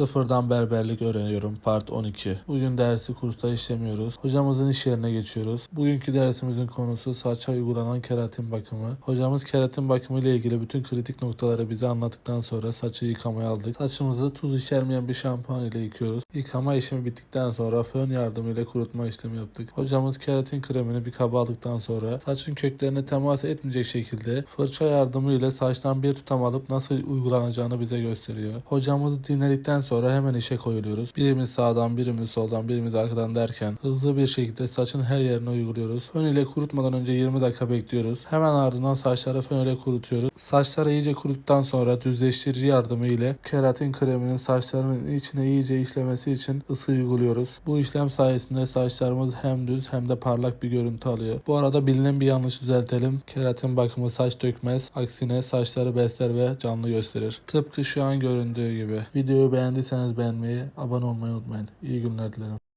Sıfırdan berberlik öğreniyorum part 12. Bugün dersi kursta işlemiyoruz. Hocamızın iş yerine geçiyoruz. Bugünkü dersimizin konusu saça uygulanan keratin bakımı. Hocamız keratin bakımı ile ilgili bütün kritik noktaları bize anlattıktan sonra saçı yıkamaya aldık. Saçımızı tuz içermeyen bir şampuan ile yıkıyoruz. Yıkama işlemi bittikten sonra fön yardımıyla kurutma işlemi yaptık. Hocamız keratin kremini bir kaba aldıktan sonra saçın köklerine temas etmeyecek şekilde fırça yardımıyla saçtan bir tutam alıp nasıl uygulanacağını bize gösteriyor. Hocamızı dinledikten sonra hemen işe koyuluyoruz. Birimiz sağdan, birimiz soldan, birimiz arkadan derken hızlı bir şekilde saçın her yerine uyguluyoruz. Fön ile kurutmadan önce 20 dakika bekliyoruz. Hemen ardından saçları fön ile kurutuyoruz. Saçları iyice kuruttuktan sonra düzleştirici yardımı ile keratin kreminin saçların içine iyice işlemesi için ısı uyguluyoruz. Bu işlem sayesinde saçlarımız hem düz hem de parlak bir görüntü alıyor. Bu arada bilinen bir yanlış düzeltelim. Keratin bakımı saç dökmez. Aksine saçları besler ve canlı gösterir. Tıpkı şu an göründüğü gibi. Videoyu beğendiyseniz beğenmeyi, abone olmayı unutmayın. İyi günler dilerim.